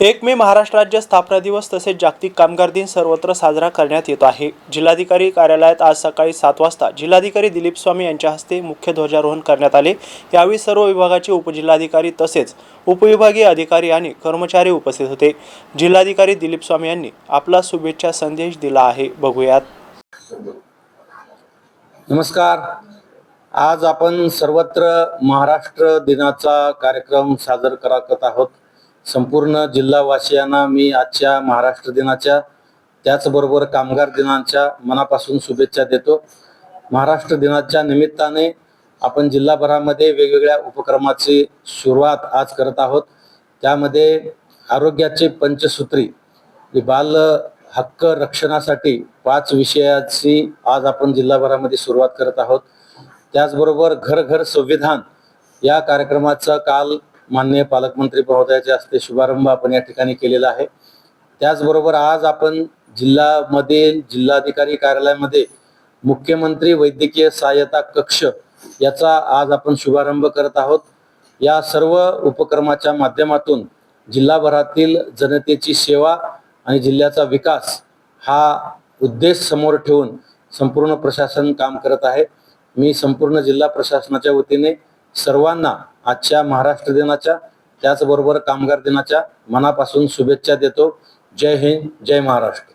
एक मे महाराष्ट्र राज्य स्थापना दिवस तसेच जागतिक कामगार दिन सर्वत्र साजरा करण्यात येत आहे. जिल्हाधिकारी कार्यालयात आज सकाळी सात वाजता जिल्हाधिकारी दिलीप स्वामी यांच्या हस्ते मुख्य ध्वजारोहण करण्यात आले. यावेळी सर्व विभागाचे उपजिल्हाधिकारी तसेच उपविभागीय अधिकारी आणि कर्मचारी उपस्थित होते. जिल्हाधिकारी दिलीप स्वामी यांनी आपला शुभेच्छा संदेश दिला आहे. बघूयात. नमस्कार. आज आपण सर्वत्र महाराष्ट्र दिनाचा कार्यक्रम सादर करत आहोत. संपूर्ण जिल्हावासियांना मी आजच्या महाराष्ट्र दिनाच्या त्याचबरोबर कामगार दिनाच्या मनापासून शुभेच्छा देतो. महाराष्ट्र दिनाच्या निमित्ताने आपण जिल्हाभरामध्ये वेगवेगळ्या उपक्रमाची सुरुवात आज करत आहोत. त्यामध्ये आरोग्याचे पंचसूत्री बाल हक्क रक्षणासाठी पाच विषयाची आज आपण जिल्हाभरामध्ये सुरुवात करत आहोत. त्याचबरोबर घर घर संविधान या कार्यक्रमाचा काल माननीय पालकमंत्री महोदयाच्या हस्ते शुभारंभ आपण या ठिकाणी केलेला आहे. त्याचबरोबर आज आपण जिल्ह्यामध्ये जिल्हाधिकारी कार्यालयामध्ये मुख्यमंत्री वैद्यकीय सहाय्यता कक्ष याचा आज आपण शुभारंभ करत आहोत. या सर्व उपक्रमाच्या माध्यमातून जिल्हाभरातील जनतेची सेवा आणि जिल्ह्याचा विकास हा उद्देश समोर ठेवून संपूर्ण प्रशासन काम करत आहे. मी संपूर्ण जिल्हा प्रशासनाच्या वतीने सर्वांना आजच्या महाराष्ट्र दिनाच्या त्याचबरोबर कामगार दिनाच्या मनापासून शुभेच्छा देतो. जय हिंद जय महाराष्ट्र.